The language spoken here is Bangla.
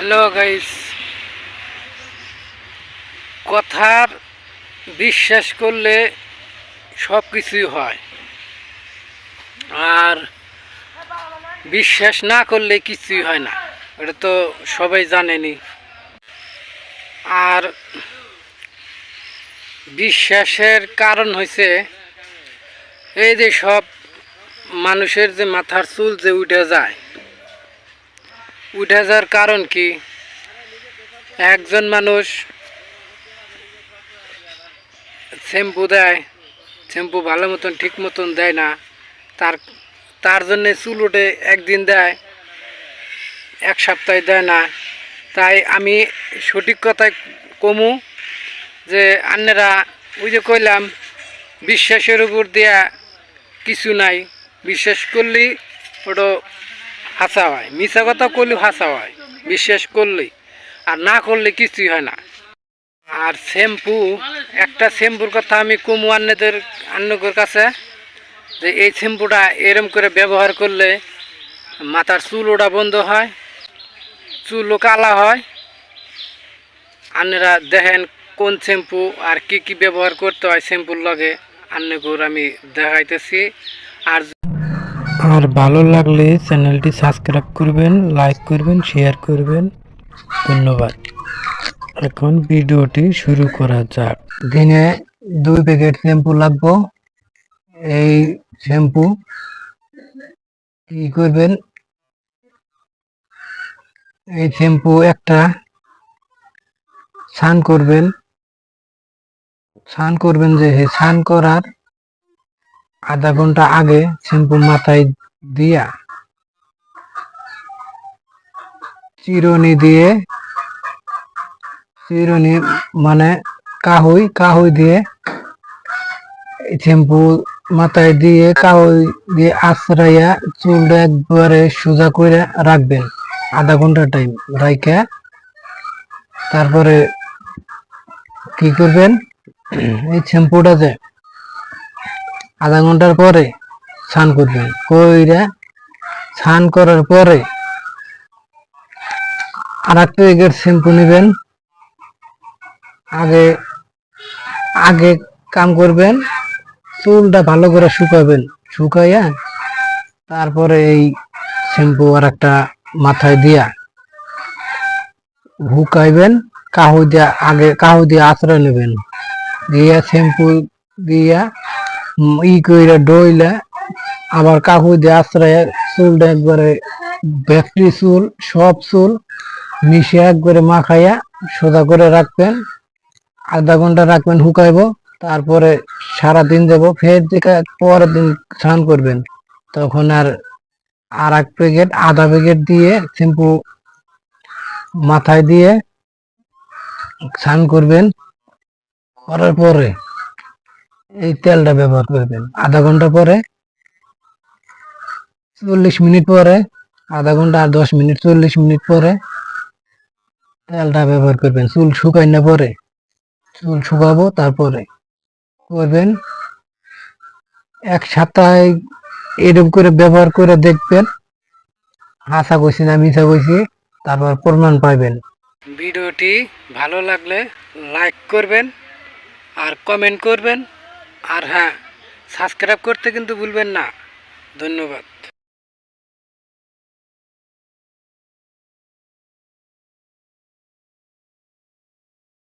Hello guys. কথার বিশ্বাস করলে সব কিছুই হয়। আর বিশ্বাস না করলে কিছুই হয় না। এটা তো সবাই জানেনি। আর বিশ্বাসের কারণ হয়েছে এই যে সব মানুষের যে মাথার চুল যে উঠে যায় উঠে যাওয়ার কারণ কি? একজন মানুষ শ্যাম্পু দেয়, শ্যাম্পু ভালো মতন, ঠিক মতন দেয় না, তার তার জন্যে চুল উঠে একদিন দেয়, এক সপ্তাহে দেয় না। তাই আমি সঠিক কথায় কমু যে আন্নেরা ওই যে কইলাম, বিশ্বাসের উপর দেয়া কিছু নাই। বিশ্বাস করলেই ওটা হাসা হয় মিশা কথা করলেও হাসা হয়, বিশ্বাস করলে, আর না করলে কিছুই হয় না। আর শ্যাম্পু, একটা শ্যাম্পুর কথা আমি কমু আন্নদের, আন্নকের কাছে, যে এই শ্যাম্পুটা এরম করে ব্যবহার করলে মাথার চুল ওটা বন্ধ হয়, চুলও কালা হয়। আন্নেরা দেখেন কোন শ্যাম্পু আর কি কি ব্যবহার করতে হয় শ্যাম্পুর লগে আন্নকুর আমি দেখাইতেছি। আর আর ভালো লাগলে চ্যানেলটি সাবস্ক্রাইব করবেন, লাইক করবেন, শেয়ার করবেন। ধন্যবাদ। এখন ভিডিওটি শুরু করা যাক। দিনে দুই প্যাকেট শ্যাম্পু লাগবো। এই শ্যাম্পু কি করবেন? এই শ্যাম্পু একটা স্নান করবেন। স্নান করবেন যে স্নান করার আধা ঘণ্টা আগে শ্যাম্পু মাথায় দিয়া। চিরুনি দিয়ে, চিরুনি মানে কাহুই কাহুই দিয়ে শ্যাম্পু মাথায় দিয়ে, কাহুই দিয়ে আশ্রাইয়া চুলটা একবারে সোজা করে রাখবেন আধা ঘণ্টা টাইম রাইখা। তারপরে কি করবেন? এই শ্যাম্পুটা যে আধা ঘণ্টার পরে স্নান করবেন কইরা স্নান করার পরে আর এক এগের শ্যাম্পু নেবেন। আগে আগে কাম করবেন, চুলটা ভালো করে শুকাবেন। শুকাইয়া তারপরে এই শ্যাম্পু আর একটা মাথায় দিয়া হুকাইবেন কাহু দিয়া, আগে কাহু দিয়ে আশ্রয় নেবেন। দিয়া শ্যাম্পু দিয়া ই কইরা ডইলা আবার কাকু দিয়ে আশ্রয় চুলটা একবারে ব্যাটারি চুল, সব চুল মিশে একবারে মাখাইয়া সোজা করে রাখবেন, আধা ঘণ্টা রাখবেন হুকাইব তারপরে সারা দিন যাব, ফের দিকে পরের দিন স্নান করবেন। তখন আর আর এক প্যাকেট, আধা প্যাকেট দিয়ে শ্যাম্পু মাথায় দিয়ে স্নান করবেন, করার পরে এই তেলটা ব্যবহার করবেন। আধা ঘণ্টা পরে চল্লিশ মিনিট পরে, আধা ঘণ্টা আর দশ মিনিট, চল্লিশ মিনিট পরে তেলটা ব্যবহার করবেন। চুল শুকাই না পরে, চুল শুকাবো তারপরে করবেন। এক সপ্তাহে এরকম করে ব্যবহার করে দেখবেন। হাসা কইছি না মিশা কইছি, তারপর প্রমাণ পাইবেন। ভিডিওটি ভালো লাগলে লাইক করবেন আর কমেন্ট করবেন। আর হ্যাঁ সাবস্ক্রাইব করতে কিন্তু ভুলবেন না। ধন্যবাদ।